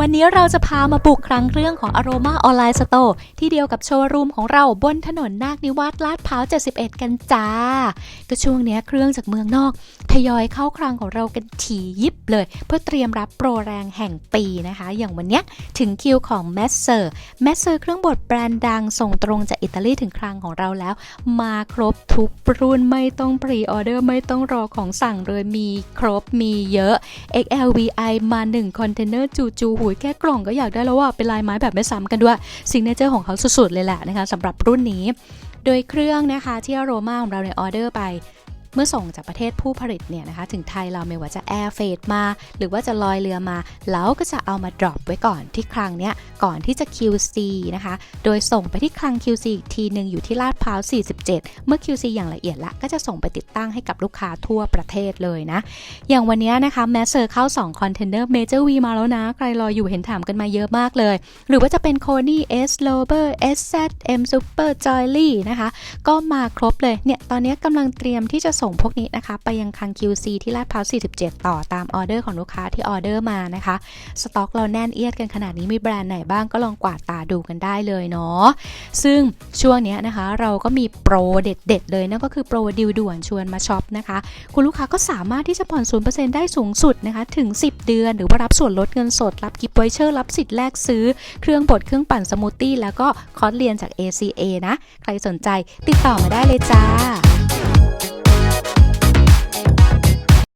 วันนี้เราจะพามาบุกครั้งเรื่องของ Aroma Online Store ที่เดียวกับโชว์รูมของเราบนถนนนาคนิวาสลาดพร้าว 71 กันจ้า ก็ช่วงนี้เครื่องจากเมืองนอก ทยอยเข้าครังของเรากันถี่ยิบเลย เพื่อเตรียมรับโปรแรงแห่งปีนะคะ อย่างวันนี้ถึงคิวของ m a s s e r m a s s e r เครื่องบดแบรนด์ดังส่งตรงจากอิตาลีถึงครังของเราแล้ว มาครบทุกรุ่นไม่ต้องพรีออเดอร์ไม่ต้องรอของสั่งเลยมีครบมีเยอะ XLVI มา1คอนเทนเนอร์จูจูอุ้ยแค่กล่องก็อยากได้แล้วว่าเป็นลายไม้แบบไม่ซ้ำกันด้วยซิงเนเจอร์ของเขาสุดๆเลยแหละนะคะสำหรับรุ่นนี้ โดยเครื่องนะคะที่โรมาของเราในยออเดอร์ไป เมื่อส่งจากประเทศผู้ผลิตเนี่ยนะคะถึงไทยเราไม่ว่าจะแอร์เฟดมา หรือว่าจะลอยเรือมาแล้วก็จะเอามา drop ไว้ก่อนที่คลังเนี้ยก่อนที่จะ QC นะคะ โดยส่งไปที่คลัง QC อีกทีหนึ่งอยู่ที่ลาดพร้าว 47 เมื่อ QC อย่างละเอียดละก็จะส่งไปติดตั้งให้กับลูกค้าทั่วประเทศเลยนะ อย่างวันนี้นะคะแมสเซอร์เข้า2คอนเทนเนอร์เมเจอร์วีมาแล้วนะ ใครรออยู่เห็นถามกันมาเยอะมากเลย หรือว่าจะเป็นโคนี่ S Lober S Z M Super Joyly นะคะ ก็มาครบเลยเนี่ยตอนนี้กำลังเตรียมที่จะส่งพวกนี้นะคะไปยังคัง QC ที่ลาดพร้าว 47 ต่อตามออเดอร์ของลูกค้าที่ออเดอร์มานะคะ สต็อกเราแน่นเอียดกันขนาดนี้มีแบรนด์ไหนบ้างก็ลองกวาดตาดูกันได้เลยเนาะ ซึ่งช่วงนี้นะคะเราก็มีโปรเด็ดๆเลยนั่นก็คือโปรดิวด่วนชวนมาช็อปนะคะ คุณลูกค้าก็สามารถที่จะผ่อน 0%ได้สูงสุดนะคะถึง 10 เดือน หรือว่ารับส่วนลดเงินสด รับกิฟต์ไวเชอร์รับสิทธิ์แลกซื้อ เครื่องบดเครื่องปั่นสมูทตี้แล้วก็คอร์สเรียนจาก ACA นะ ใครสนใจติดต่อมาได้เลยจ้า